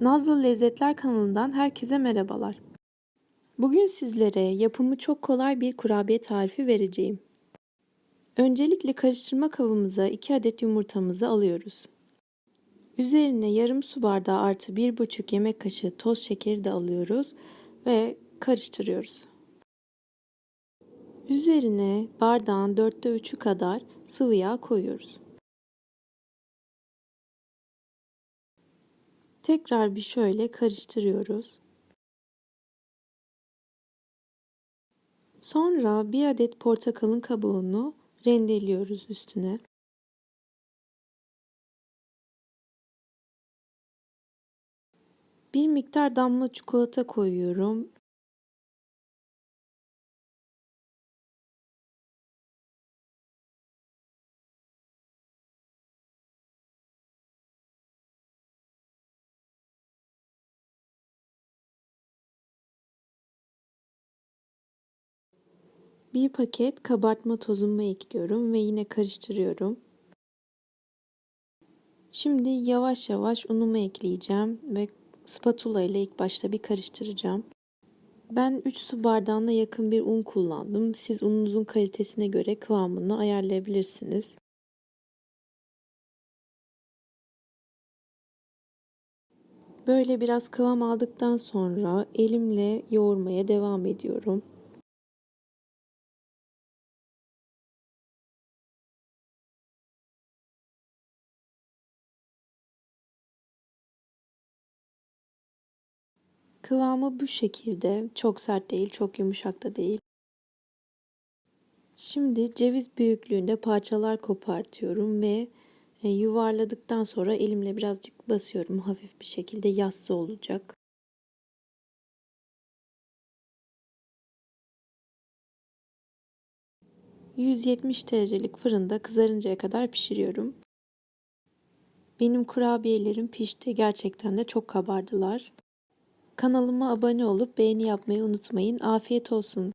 Nazlı Lezzetler kanalından herkese merhabalar. Bugün sizlere yapımı çok kolay bir kurabiye tarifi vereceğim. Öncelikle karıştırma kabımıza 2 adet yumurtamızı alıyoruz. Üzerine yarım su bardağı artı 1,5 yemek kaşığı toz şekeri de alıyoruz ve karıştırıyoruz. Üzerine bardağın dörtte üçü kadar sıvı yağ koyuyoruz. Tekrar bir şöyle karıştırıyoruz. Sonra bir adet portakalın kabuğunu rendeliyoruz üstüne. Bir miktar damla çikolata koyuyorum. Bir paket kabartma tozumu ekliyorum ve yine karıştırıyorum. Şimdi yavaş yavaş unumu ekleyeceğim ve spatula ile ilk başta bir karıştıracağım. Ben 3 su bardağına yakın bir un kullandım. Siz ununuzun kalitesine göre kıvamını ayarlayabilirsiniz. Böyle biraz kıvam aldıktan sonra elimle yoğurmaya devam ediyorum. Kıvamı bu şekilde. Çok sert değil, çok yumuşak da değil. Şimdi ceviz büyüklüğünde parçalar kopartıyorum ve e, yuvarladıktan sonra elimle birazcık basıyorum. Hafif bir şekilde yassı olacak. ...170 derecelik fırında kızarıncaya kadar pişiriyorum. Benim kurabiyelerim pişti. Gerçekten de çok kabardılar. Kanalıma abone olup beğeni yapmayı unutmayın. Afiyet olsun.